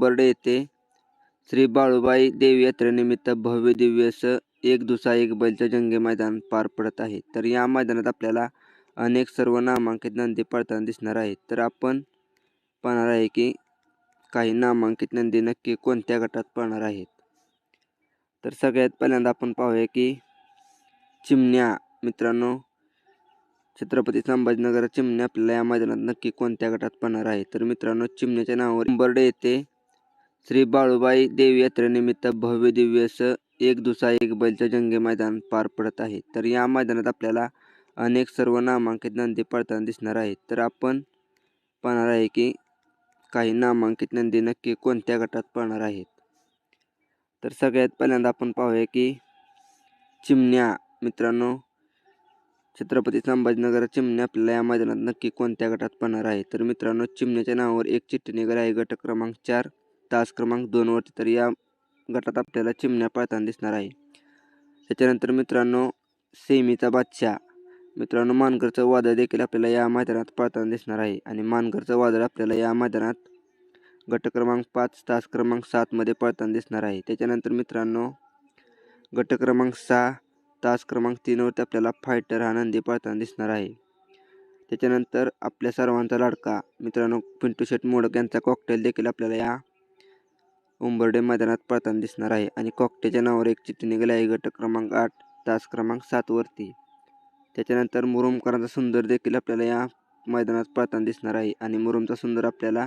उंबर्डे येथे श्री बाळूबाई देवी यात्रेनिमित्त भव्य दिव्य असं एक दुसरा एक बैलचं जंगे मैदान पार पडत आहे. तर या मैदानात आपल्याला अनेक सर्व नामांकित नंदी पळताना दिसणार आहेत. तर आपण पाहणार आहे की काही नामांकित नंदी नक्की कोणत्या गटात पळणार आहेत. तर सगळ्यात पहिल्यांदा आपण पाहूया की चिमण्या मित्रांनो छत्रपती संभाजीनगर चिमण्या आपल्याला या मैदानात नक्की कोणत्या गटात पळणार आहे तर मित्रांनो चिमण्याच्या नावावर उंबर्डे येथे श्री बाळूबाई देवी यात्रेनिमित्त भव्य दिव्य असं एक दुसरा एक बैलचं जंगे मैदान पार पडत आहे. तर या मैदानात आपल्याला अनेक सर्व नामांकित नंदी पळताना दिसणार आहेत. तर आपण पाहणार आहे की काही नामांकित नंदी नक्की कोणत्या गटात पळणार आहेत. तर सगळ्यात पहिल्यांदा आपण पाहूया की चिमण्या मित्रांनो छत्रपती संभाजीनगर चिमण्या आपल्याला या मैदानात नक्की कोणत्या गटात पळणार आहे तर मित्रांनो चिमण्याच्या नावावर एक चिठ्ठी निघाली आहे. गट क्रमांक चार. तास क्रमांक दोनवरती तर या गटात आपल्याला चिमण्या पळताना दिसणार आहे. त्याच्यानंतर मित्रांनो सेमीचा बादशाह. मित्रांनो मानकरचं वादळ देखील आपल्याला या मैदानात पळताना दिसणार आहे आणि मानकरचं वादळ आपल्याला या मैदानात गट क्रमांक पाच तास क्रमांक सातमध्ये पळताना दिसणार आहे. त्याच्यानंतर मित्रांनो गट क्रमांक सहा तास क्रमांक तीनवरती आपल्याला फायटर हा नंदी पळताना दिसणार आहे. त्याच्यानंतर आपल्या सर्वांचा लाडका मित्रांनो पिंटू शेट मोडक यांचा कॉकटेल देखील आपल्याला या उंबर्डे मैदानात पळताना दिसणार आहे आणि कॉकटेच्या नावावर एक चिठ्ठी निघाली आहे. गट क्रमांक आठ तास क्रमांक सातवरती त्याच्यानंतर मुरुमकरांचा सुंदर देखील आपल्याला या मैदानात पळताना दिसणार आहे आणि मुरुमचा सुंदर आपल्याला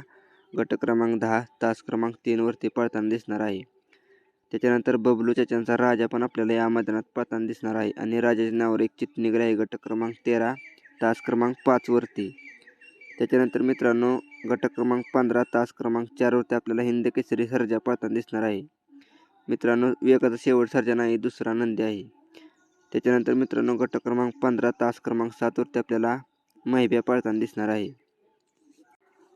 गट क्रमांक दहा तास क्रमांक तीनवरती पळताना दिसणार आहे. त्याच्यानंतर बबलू चाचांचा राजा पण आपल्याला या मैदानात पळताना दिसणार आहे आणि राजाच्या नावावर एक चिठ्ठी निघाली आहे. गट क्रमांक तेरा तास क्रमांक पाचवरती त्याच्यानंतर मित्रांनो गट क्रमांक पंधरा तास क्रमांक चारवरती आपल्याला हिंद केसरी सर्जा पळताना दिसणार आहे. मित्रांनो एकाचा शेवट सर्जा नाही दुसरा नंदी आहे. त्याच्यानंतर मित्रांनो गट क्रमांक पंधरा तास क्रमांक सातवरती आपल्याला महिब्या पळताना दिसणार आहे.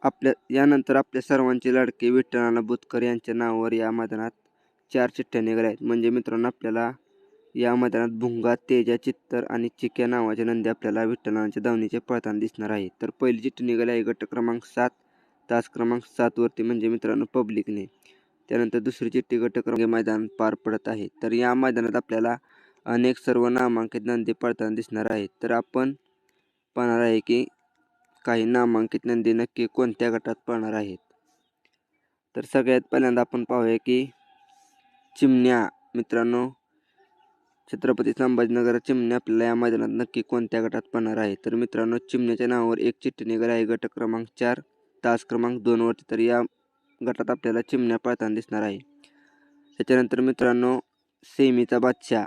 आपल्या यानंतर आपल्या सर्वांचे लाडके विठ्ठलाना बुतकर यांच्या नावावर या मैदानात चार चिठ्ठ्या निघाल्या आहेत. म्हणजे मित्रांनो आपल्याला या मैदानात भुंगा तेजा चित्तर आणि चिक्या नावाच्या नंदी आपल्याला विठ्ठलांच्या धावणीचे पळताना दिसणार आहे तर पहिली चिठ्ठी निघाली आहे गट क्रमांक सात तास क्रमांक सातवरती म्हणजे मित्रांनो पब्लिकने. त्यानंतर दुसरी चिठ्ठी गट क्रमांक मैदान पार पडत आहे. तर या मैदानात आपल्याला अनेक सर्व नामांकित नंदी पळताना दिसणार आहेत. तर आपण पाहणार आहे की काही नामांकित नंदी नक्की कोणत्या गटात पळणार आहेत. तर सगळ्यात पहिल्यांदा आपण पाहूया की चिमण्या मित्रांनो छत्रपती संभाजीनगर चिमण्या आपल्याला या मैदानात नक्की कोणत्या गटात पाहणार आहे? तर मित्रांनो चिमण्याच्या नावावर एक चिठ्ठी निघाली आहे. गट क्रमांक चार तास क्रमांक दोनवरती तर या गटात आपल्याला चिमण्या पळताना दिसणार आहे. त्याच्यानंतर मित्रांनो सेमीचा बादशाह.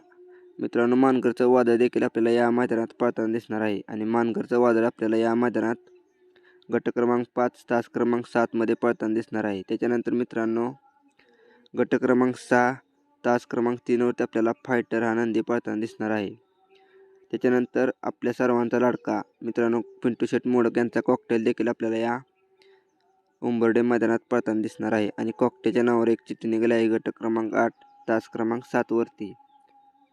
मित्रांनो मानगरचं वादळ देखील आपल्याला या मैदानात पळताना दिसणार आहे. आणि मानगरचं वादळ आपल्याला या मैदानात गट क्रमांक पाच तास क्रमांक सातमध्ये पळताना दिसणार आहे. त्याच्यानंतर मित्रांनो गट क्रमांक सहा तास क्रमांक तीनवरती आपल्याला फायटर हा नंदी पळताना दिसणार आहे. त्याच्यानंतर आपल्या सर्वांचा लाडका मित्रांनो पिंटू शेट मोडक यांचा कॉकटेल देखील आपल्याला या उंबर्डे मैदानात पळताना दिसणार आहे. आणि कॉकटेच्या नावावर एक चिठ्ठी निघाली आहे गट क्रमांक आठ तास क्रमांक सातवरती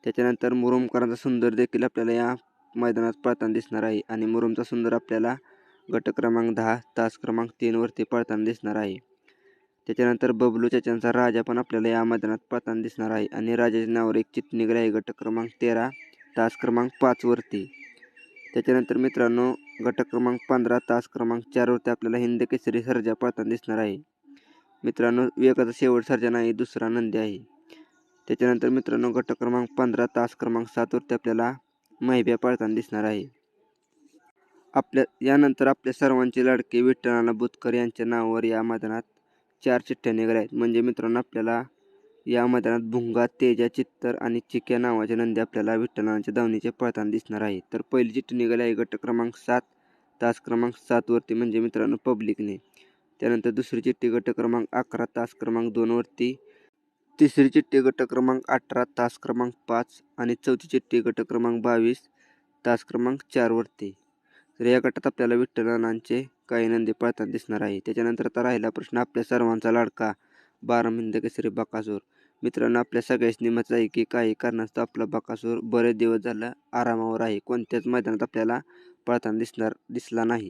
त्याच्यानंतर मुरुमकरांचा सुंदर देखील आपल्याला या मैदानात पळताना दिसणार आहे. आणि मुरुमचा सुंदर आपल्याला गट क्रमांक दहा तास क्रमांक तीनवरती पळताना दिसणार आहे. त्याच्यानंतर बबलू चाचांचा राजा पण आपल्याला या मैदानात पाहताना दिसणार आहे. आणि राजाच्या नावावर एक चिटणी निघाली आहे गट क्रमांक तेरा तास क्रमांक पाचवरती त्याच्यानंतर मित्रांनो गट क्रमांक पंधरा तास क्रमांक चारवरती आपल्याला हिंद केसरी सर्जा पाहताना दिसणार आहे. मित्रांनो विवेकाचा शेवट सर्जा नाही दुसरा नंदी आहे. त्याच्यानंतर मित्रांनो गट क्रमांक पंधरा तास क्रमांक सातवरती आपल्याला महिब्या पाळताना दिसणार आहे. आपल्या यानंतर आपल्या सर्वांचे लाडके विठ्ठलाना बुतकर यांच्या नावावर या मैदानात चार चिठ्ठ्या निघाल्या आहेत. म्हणजे मित्रांनो आपल्याला या मैदानात भुंगा तेजा चित्तर आणि चिक्या नावाच्या नंदी आपल्याला विठ्ठलांच्या धावणीचे पळताना दिसणार आहे तर पहिली चिठ्ठी निघाली आहे गट क्रमांक सात तास क्रमांक सातवरती म्हणजे मित्रांनो पब्लिकने. त्यानंतर दुसरी चिठ्ठी गट क्रमांक अकरा तास क्रमांक दोनवरती तिसरी चिठ्ठी गट क्रमांक अठरा तास क्रमांक पाच आणि चौथी चिठ्ठी गट क्रमांक बावीस तास क्रमांक चारवरती तर या गटात आपल्याला विठ्ठलानांचे काही नंदी पळताना दिसणार आहे. त्याच्यानंतर आता राहिला प्रश्न आपल्या सर्वांचा लाडका बारामिंद केसरी बकासूर. मित्रांनो आपल्या सगळ्याच निमत आहे की काही कारणास्तव आपला बकासूर बरेच दिवस झाला आरामावर आहे. कोणत्याच मैदानात आपल्याला पळताना दिसणार दिसला नाही.